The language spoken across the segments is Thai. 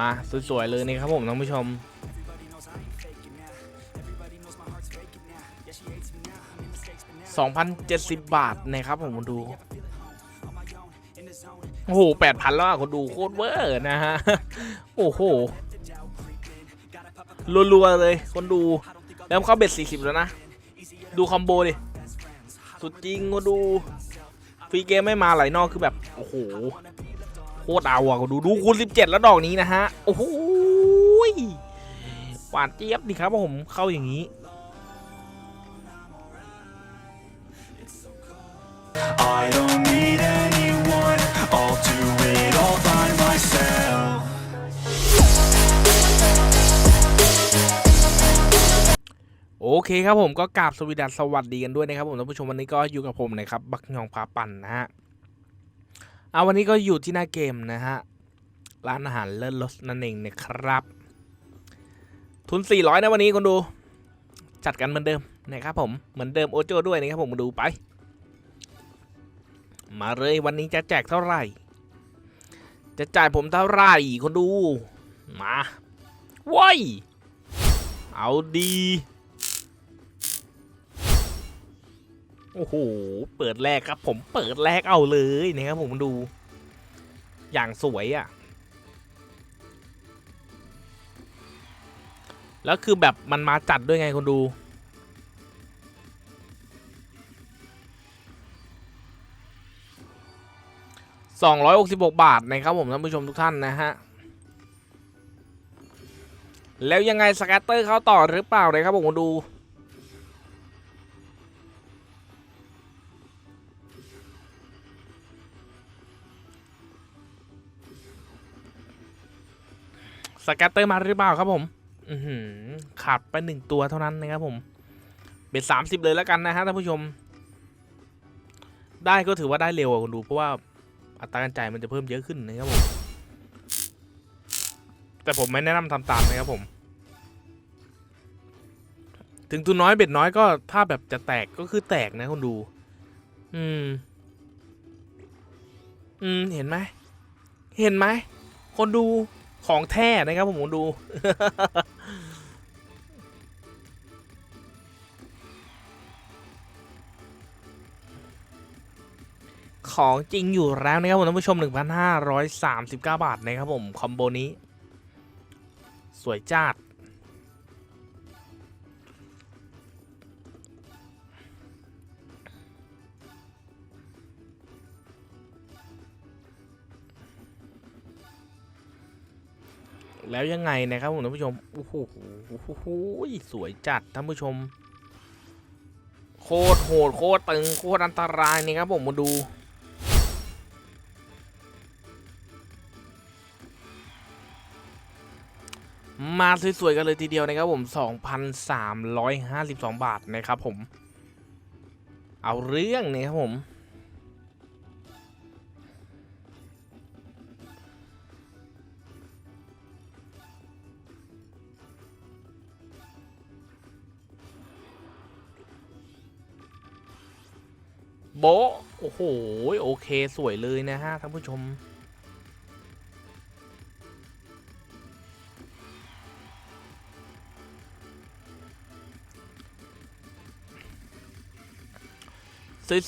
มาสวยๆเลยนี่ครับผมท่านผู้ชม 2,070 บาทนะครับผมคนดู โอ้โห 8,000 แล้วอะคนดูโคตรเวอร์นะฮะ โอ้โหรัวๆเลยคนดู แล้วเข้าเบ็ด 40 แล้วนะ ดูคอมโบดิ สุดจริงคนดู ฟรีเกมไม่มาไหลนอกคือแบบ โอ้โห คตรเอาอะคนดูดูคูณ17 แล้วดอกนี้นะฮะ โอ้โหยหวานเจี๊ยบดิครับผมเข้าอย่างนี้ I don't need anyone, I'll do it all by myself. โอเคครับผมก็กราบสวสดัสสวัสดีกันด้วยนะครับผมท่านผู้ชมวันนี้ก็อยู่กับผมนะครับ บักยองพาปั่นนะฮะ เอาวันนี้ก็อยู่ที่หน้าเกมนะฮะ ร้านอาหารเลิศรสนั่นเองนะครับ ทุน 400 นะวันนี้คนดู จัดกันเหมือนเดิมนะครับผม เหมือนเดิมโอโจด้วยนะครับผมมาดูไป มาเลยวันนี้จะแจกเท่าไหร่ จะจ่ายผมเท่าไหร่คนดู มาว้ยเอาดี โอ้โห เปิดแรกครับ ผมเปิดแรกเอาเลยนะครับผมดู อย่างสวยอะ่ะ แล้วคือแบบมันมาจัดด้วยไงคนดู 266 บาทนะครับผมท่านผู้ชมทุกท่านนะฮะ แล้วยังไงสแกตเตอร์เขาต่อหรือเปล่าเลยครับผมคนดู สแกตเตอร์มาหรือเปล่าครับผมขาดไปหนึ่งตัวเท่านั้นนะครับผม เป็นสามสิบเลยแล้วกันนะฮะท่านผู้ชม ได้ก็ถือว่าได้เร็วกว่าคนดู เพราะว่าอัตราการจ่ายมันจะเพิ่มเยอะขึ้นนะครับผม แต่ผมไม่แนะนำทำตามนะครับผม ถึงทุนน้อยเบ็ดน้อยก็ถ้าแบบจะแตกก็คือแตกนะคนดู อืม อืม เห็นไหม เห็นไหม คนดู ของแท้นะครับผมดู ของจริงอยู่แล้วนะครับผมท่านผู้ชม 1,539 บาทนะครับผม คอมโบนี้ สวยจัด แล้วยังไงนะครับผมท่านผู้ชมโอ้โหโอ้โหสวยจัดท่านผู้ชม โคตรโหดโคตรตึงโคตรอันตรายนี่ครับผมมาดูมาสวยๆกันเลยทีเดียวนะครับผม 2,352 บาทนะครับผม เอาเรื่องนี่ครับผม โบโอ้โห โอเค สวยเลยนะฮะ ท่านผู้ชม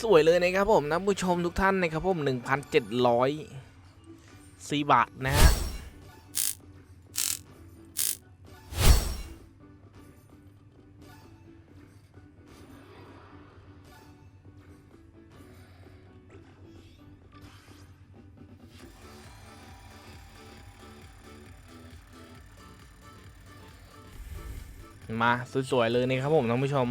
สวย ๆ เลยนะครับผมนะผู้ชมทุกท่านนะครับผม 1,700สี่บาท นะฮะ มาสวยๆเลยนะครับผมท่านผู้ชม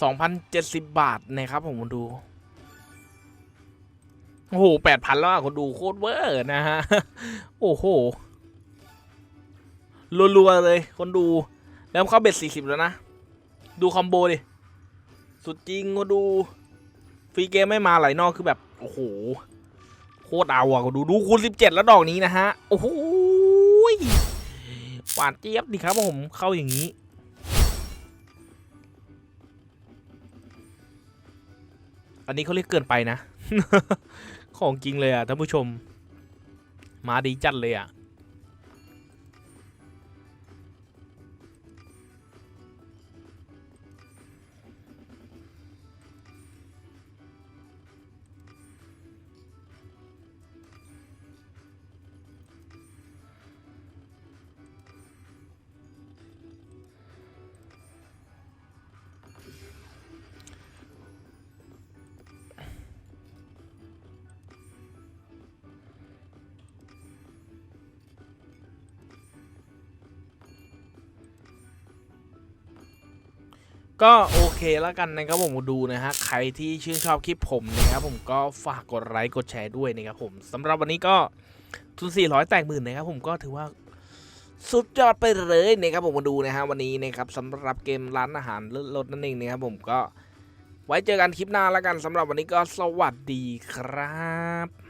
2,070 บาทนะครับผมคนดู โอ้โห 8,000 แล้วอะคนดูโคตรเวอร์นะฮะ โอ้โหรัวๆเลยคนดู แล้วเข้าเบ็ด 40 แล้วนะ ดูคอมโบดิ สุดจริงคนดู ฟรีเกมไม่มาไหลนอกคือแบบ โอ้โห คตรเอาอะดูดูคูณ17 แล้วดอกนี้นะฮะ โอ้โหหวานเจี๊ยบดิครับผมเข้าอย่างนี้ อันนี้เขาเรียกเกินไปนะ ของจริงเลยอะท่านผู้ชม มาดีจัดเลยอะ ก็โอเคแล้วกันนะครับผมดูนะฮะใครที่ชื่นชอบคลิปผมนะครับผมก็ฝากกดไลค์กดแชร์ด้วยนะครับผมสำหรับวันนี้ก็ทุน400แตกหมื่นนะครับผมก็ถือว่าสุดยอดไปเลยนะครับผมมาดูนะฮะวันนี้นะครับสำหรับเกมร้านอาหารเลิศรถนั่นเองนะครับผมก็ไว้เจอกันคลิปหน้าแล้วกันสำหรับวันนี้ก็สวัสดีครับ